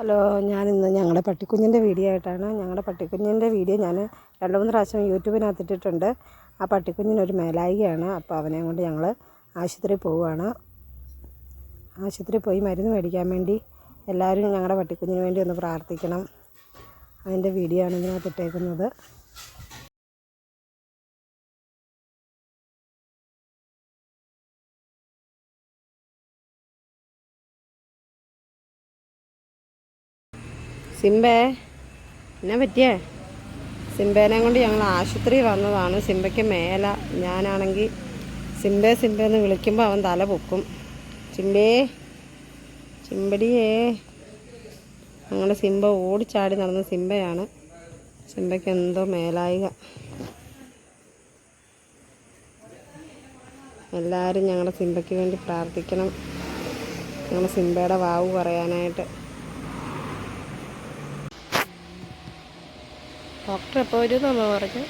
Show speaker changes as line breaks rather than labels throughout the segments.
Hello ഞാനിന്ന് ഞങ്ങളുടെ പട്ടിക്കുഞ്ഞിന്റെ video ആയിട്ടാണ്. ഞങ്ങളുടെ പട്ടിക്കുഞ്ഞിന്റെ വീഡിയോ ഞാൻ രണ്ട് മൂന്ന് പ്രാവശ്യം യൂട്യൂബിനകത്ത് ഇട്ടിട്ടുണ്ട് ആ പട്ടിക്കുഞ്ഞിനൊരു മേലായികയാണ്. അപ്പോൾ അവനെ കൊണ്ട് ഞങ്ങൾ ആശുപത്രി പോവുകയാണ് ആശുപത്രി പോയി മരുന്ന് മേടിക്കാൻ വേണ്ടി എല്ലാവരും ഞങ്ങളുടെ പട്ടിക്കുഞ്ഞിന് വേണ്ടി ഒന്ന് പ്രാർത്ഥിക്കണം. അതിന്റെ വീഡിയോ ആണ് ഇതിനകത്ത് ഇട്ടേക്കുന്നത് സിംബേ എന്നാ പറ്റിയേ? സിംബേനെ കൊണ്ട് ഞങ്ങൾ ആശുപത്രി വന്നതാണ്. സിംബയ്ക്ക് മേല ഞാനാണെങ്കിൽ സിംബേ സിംബേ എന്ന് വിളിക്കുമ്പോൾ അവൻ തല പൊക്കും. ചിമ്പേ ചിമ്പടിയേ ഞങ്ങളുടെ സിംബ ഓടിച്ചാടി നടന്ന സിംബയാണ്. സിംബയ്ക്ക് എന്തോ മേലായിക. എല്ലാവരും ഞങ്ങളുടെ സിംബയ്ക്ക് വേണ്ടി പ്രാർത്ഥിക്കണം. ഞങ്ങളുടെ സിംബയുടെ വാവ് പറയാനായിട്ട്. ഡോക്ടർ എപ്പോൾ പറഞ്ഞു?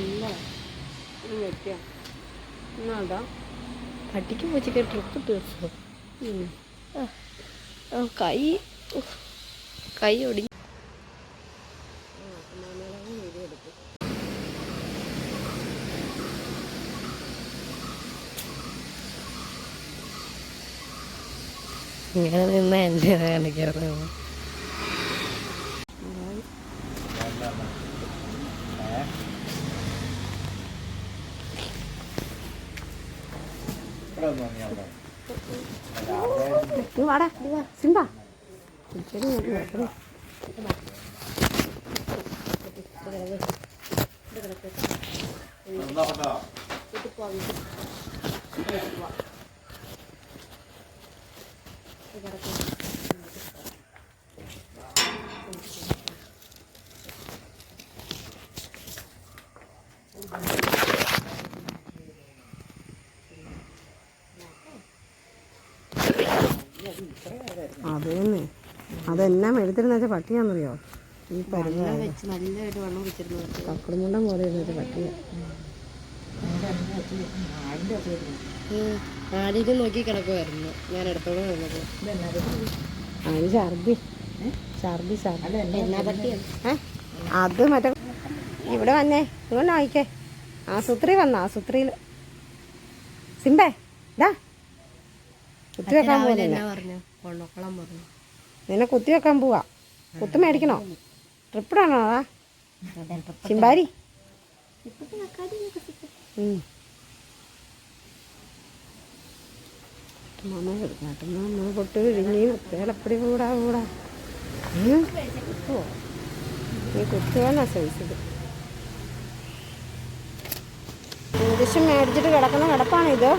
ഇല്ല വെക്കാം? എന്നാടാ പട്ടിക്ക് പൂച്ചയ്ക്ക് ട്രിപ്പ് തീർച്ചു കൈ. കൈ ഒടി ഇങ്ങനെ നിന്ന് എന്റെ കാണിക്കാറ് നീ വാടാ സിംബ. ഇച്ചിരി ഇങ്ങോട്ട് നോക്കണം. അതേന്നെ. അതെന്നാ മെഴുത്തിരുന്ന വെച്ചാൽ പട്ടിയാണെന്നറിയോ ഈ
പരിപാടി
കക്കുളുമുണ്ടം പോലെ ഇരുന്നിട്ട് പട്ടിയ.
ആടിനെ നോക്കി കിടക്കുമായിരുന്നു ഞാൻ അടുത്തോടെ വന്നത്.
അതിന് ഛർദി. ഛർദി അത് മറ്റേ ഇവിടെ വന്നേ? ഇങ്ങോട്ട് വായിക്കേ ആശുപത്രി വന്ന? ആശുപത്രിയിൽ സിംബേ ഇതാ. കുത്തി വെക്കാൻ പോകുന്നില്ല നിന്നെ കുത്തി വെക്കാൻ പോവാ. കുത്തു മേടിക്കണോ? ട്രിപ്പിടാണോ ചിമ്പാരി. മാമ മാമ പൊട്ട് വിഴിഞ്ഞി മുത്തേലപ്പടി കൂടാ കൂടാ. കുത്തുവോ നീ കുത്തുവെന്നാ ചോദിച്ചത്. ഇഞ്ചക്ഷൻ മേടിച്ചിട്ട് കിടക്കുന്ന കിടപ്പാണ് ഇത്?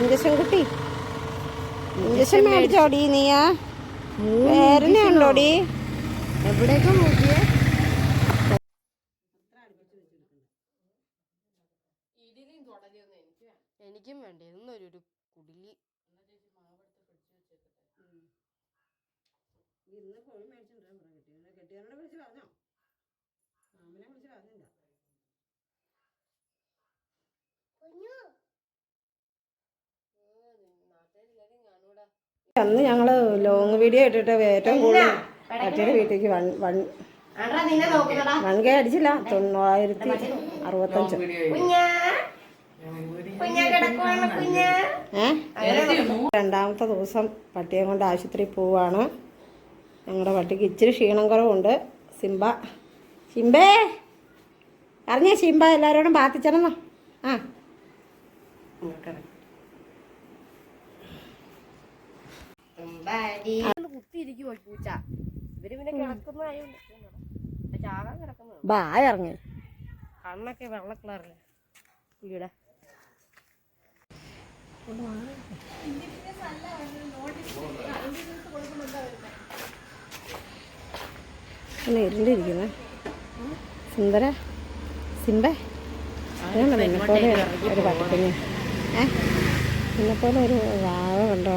ഇഞ്ചക്ഷൻ കുട്ടി ഇഞ്ചക്ഷൻ മേടിച്ചോടി നീയാ. ഉണ്ടോടി?
എവിടേക്ക് നോക്കിയേ എനിക്കും വേണ്ടേ. എന്നൊരു ഒരു കുടിലി.
അന്ന് ഞങ്ങൾ ലോങ് വീഡിയോ ഇട്ടിട്ട് ഏറ്റവും കൂടുതൽ മറ്റൊരു വീട്ടിലേക്ക് വൺ വൺ
നിന്നെ നോക്കുന്നടാ
വൺ കെ അടിച്ചില്ല തൊണ്ണൂറായിരത്തി അറുപത്തഞ്ച്. രണ്ടാമത്തെ ദിവസം പട്ടിയെ കൊണ്ട് ആശുപത്രിയിൽ പോവാണ്. ഞങ്ങളുടെ പട്ടിക്ക് ഇച്ചിരി ക്ഷീണം കുറവുണ്ട്. സിംബ സിംബേ! അറിഞ്ഞേ സിംബ എല്ലാവരോടും പ്രാർത്ഥിച്ചണമെന്നോ ആ.
കുത്തിയിരിക്കുമോ പൂച്ച. ഇവർ പിന്നെ കിടക്കുന്നതായോണ്ട് ചാകാൻ കിടക്കുന്നത്
ബാ ഇറങ്ങി.
കണ്ണൊക്കെ വെള്ള
കളറിൽ. പുലിയുടെ സുന്ദര സിംബേ. അതുകൊണ്ട് നിന്നെ ഒരു പട്ടിക്കുഞ്ഞ്? ഏ? നിന്നെ ഒരു വാവ കണ്ടോ?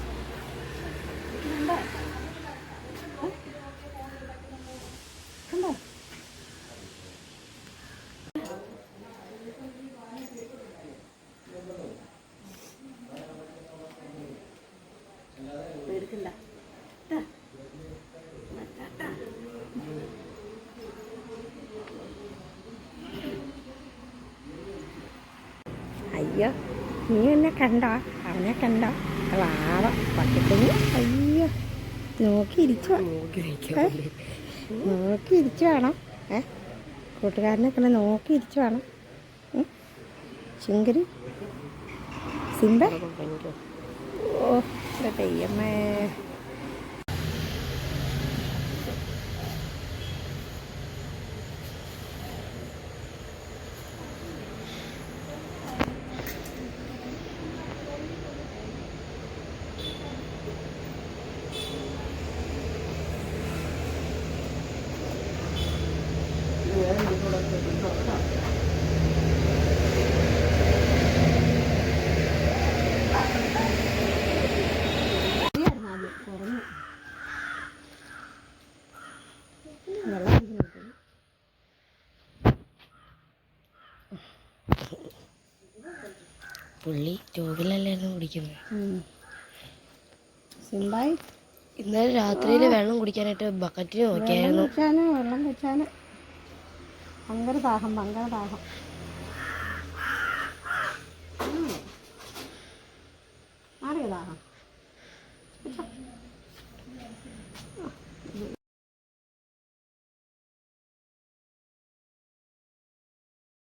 അയ്യോ നീ എന്നെ കണ്ടോ? അവനെ കണ്ടോ? വാവ പട്ടിക്കുഞ്ഞ്. അയ്യോ നോക്കിയിരിച്ചു നോക്കിയിരിച്ചു വേണം. ഏ? കൂട്ടുകാരനെ കണ്ട് നോക്കിയിരിച്ചു വേണം. ശിങ്കരി? സിംബ? ഓ എന്റെ
പുള്ളി ട്യൂബിലല്ലായിരുന്നു കുടിക്കുന്നത്?
സിമ്പായി.
ഇന്നലെ രാത്രിയിൽ വെള്ളം കുടിക്കാനായിട്ട് ബക്കറ്റിൽ നോക്കിയായിരുന്നു.
വെള്ളം കുടിച്ചാന്. అందరూ దాహం బంగారు దాహం.